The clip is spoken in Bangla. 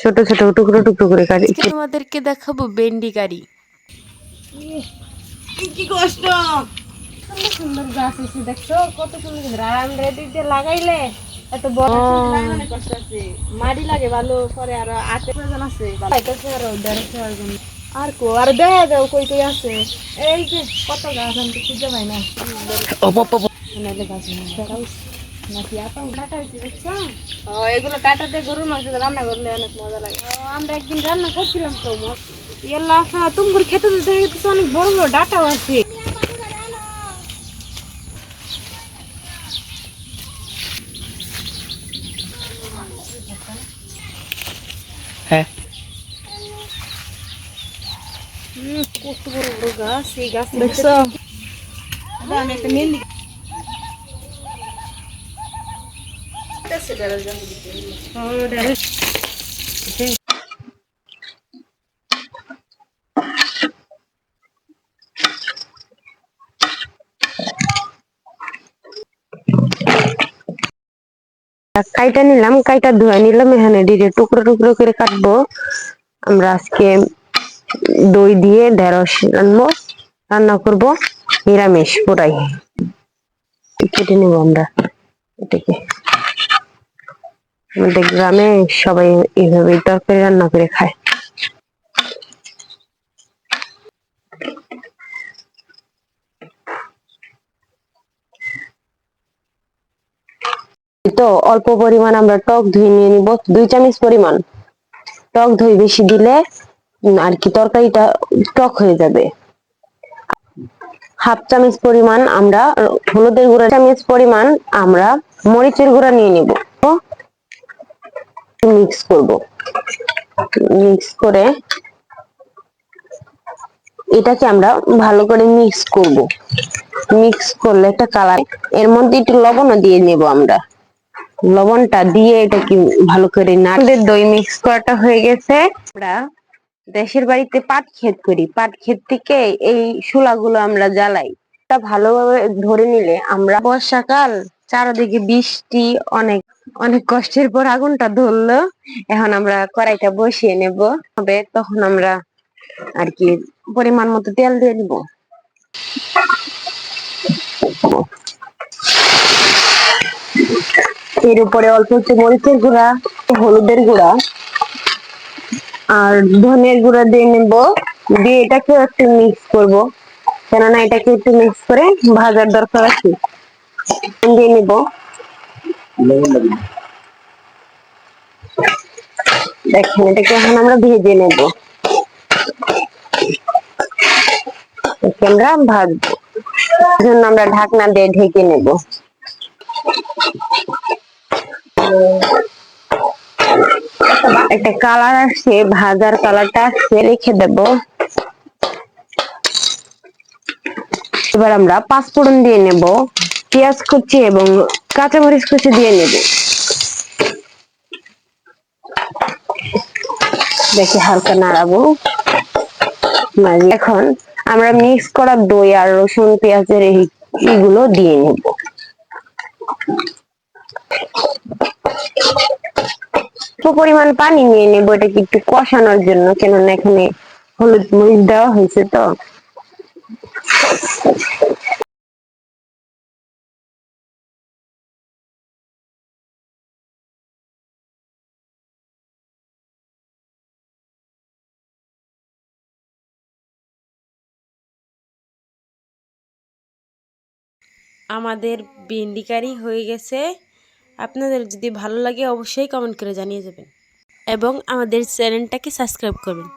ছোট ছোট টুকরো টুকরো করে কাটি। আজকে তোমাদেরকে দেখাবো বেন্ডি কারি। কি কষ্ট? সুন্দর গাছ আছে দেখছ? কত সুন্দর দিতে লাগাইলে এত বড় কষ্ট আছে। মাটি লাগে ভালো পরে আর আটে প্রয়োজন আছে পাইতেছে আর দেড়শো আর কো আর দেখা দাও কই কই আছে? এই যে কত গাছ আমি তো খুঁজে পাই না। দেখছ ও এগুলো দিয়ে গরুর মাংস রান্না করলে অনেক মজা লাগে। আমরা একদিন রান্না করছিলাম তো ইয়াল্লা তুমি খেতে দিতে অনেক বড় বড় ডাটাও আছে। হ্যাঁ। কত বড় বড় গাছ এই গাছ দেখছ? আমি একটা মেহেন্দি ও, ডালে- কাইটা নিলাম কাইটা ধুয়ে নিলাম এখানে ডিরে টুকরো টুকরো করে কাটবো। আমরা আজকে দই দিয়ে ঢেঁড়স রান্নবো রান্না করব নিরামিষ পুরাই। কেটে নেব আমরা এটাকে। আমাদের গ্রামে সবাই এইভাবে তরকারি রান্না করে খায়। তো অল্প পরিমাণ আমরা টক ধুয়ে নিয়ে নিব, দুই চামচ পরিমাণ। টক দই বেশি দিলে আর কি তরকারিটা টক হয়ে যাবে। হাফ চামচ পরিমাণ আমরা হলুদের গুঁড়া চামচ পরিমাণ আমরা মরিচের গুঁড়া নিয়ে নিব। মিক্স করব। মিক্স করে এটাকে আমরা ভালো করে মিক্স করব। মিক্স করলে একটা কালারের মধ্যে একটু লবণও দিয়ে নেব আমরা। লবণটা দিয়ে এটা কি ভালো করে না আমাদের দই মিক্স করাটা হয়ে গেছে। আমরা দেশের বাড়িতে পাট ক্ষেত করি। পাট ক্ষেত থেকে এই শোলাগুলো আমরা জ্বালাই। তা ভালোভাবে ধরে নিলে আমরা বর্ষাকাল চারদিকে বৃষ্টি, অনেক অনেক কষ্টের পর আগুনটা ধরলো। এখন আমরা কড়াইটা বসিয়ে নেব। হবে তখন আমরা আর কি পরিমাণ মতো তেল দিয়ে নিব। এর উপরে অল্প একটু মরিচের গুঁড়া হলুদের গুঁড়া, আর ধনের গুঁড়া দিয়ে নেব। দিয়ে এটাকে একটু মিক্স করব। কেননা এটাকে একটু মিক্স করে ভাজার দরকার আছে। দিয়ে নেব। দেখেন এটাকে এখন আমরা ভেজে নেব? আমরা ভাজবো। জন্য আমরা ঢাকনা দিয়ে ঢেকে নেব। একটা কালার আসছে, ভাজার কালারটা আসছে, রেখে দেব। এবার আমরা পাঁচফোড়ন দিয়ে নেব। পেঁয়াজ কুচি এবং কাঁচামরিচ কুচি দিয়ে নেব। দেখি হালকা নাড়াবো। নাড়ি এখন আমরা মিক্স করা দই আর রসুন, পেঁয়াজের এইগুলো দিয়ে নেব। পরিমাণ পানি নিয়ে নেব, এটাকে একটু কষানোর জন্য, কেননা এখানে হলুদ মরিচ দেওয়া হয়েছে তো। আমাদের বিন্ডিকারি হয়ে গেছে। আপনাদের যদি ভালো লাগে অবশ্যই কমেন্ট করে জানিয়ে যাবেন এবং আমাদের চ্যানেলটাকে সাবস্ক্রাইব করবেন।